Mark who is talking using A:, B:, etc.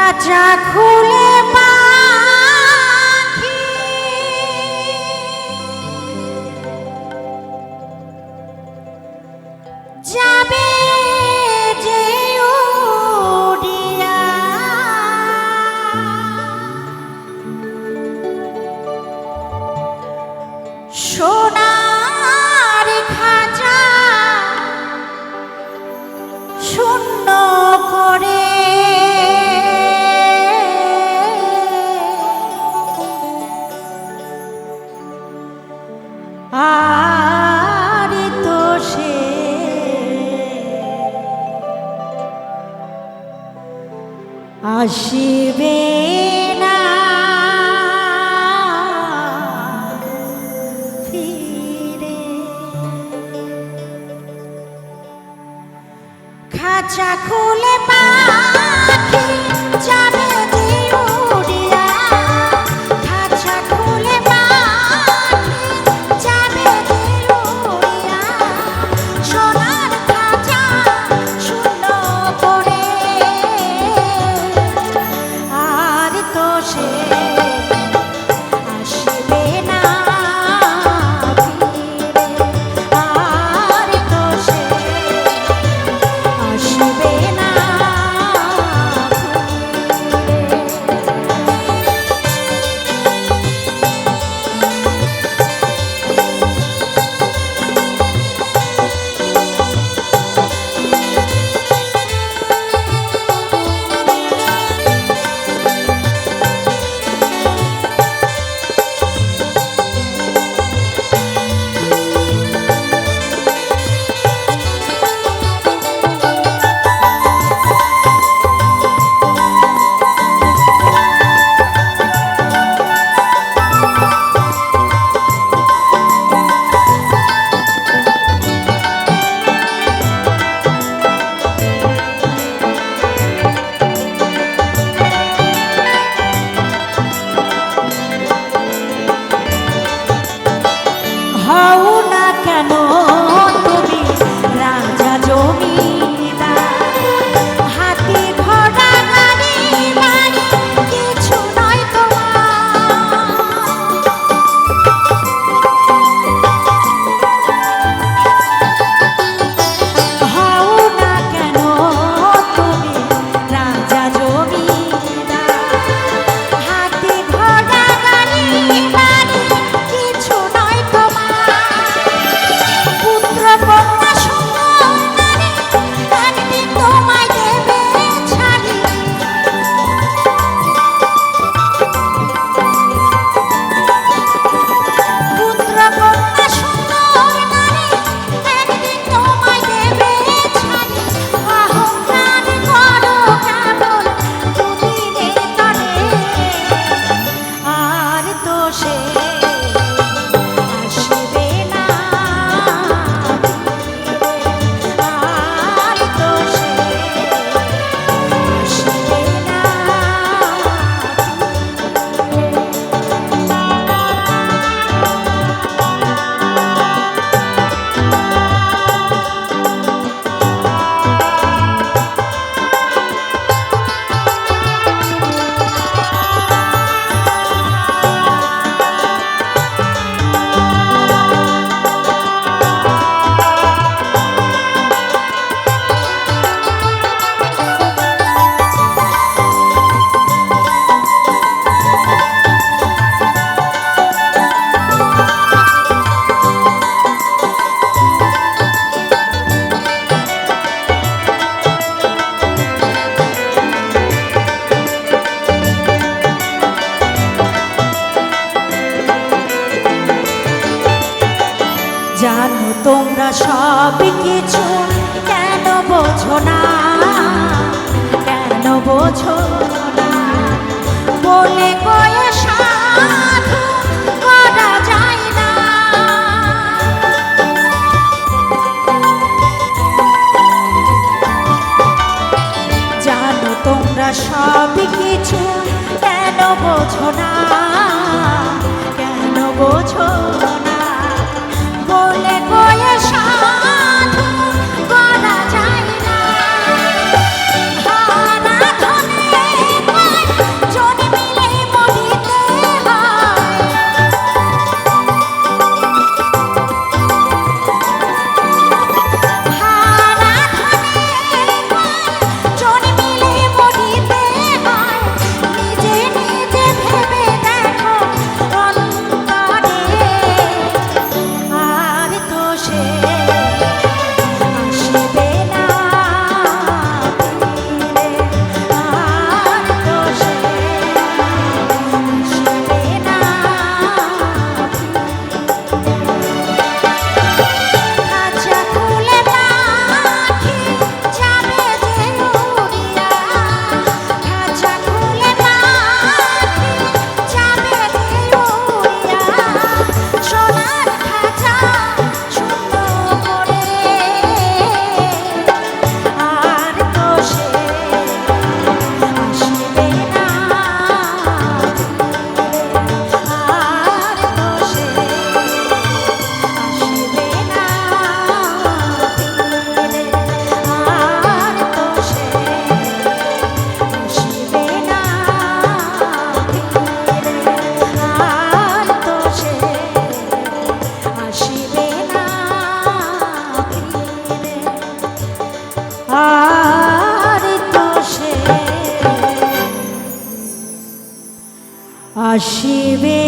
A: খাঁচা খুলে আসবে না ফিরে। খাঁচা খুলে পা জানো তোমরা সব কিছু কেন বোঝো না? কেন বোঝো না? বলে কয়ে যায় তোমরা সব কিছু কেন বোঝো না? কেন বোঝো আসিবে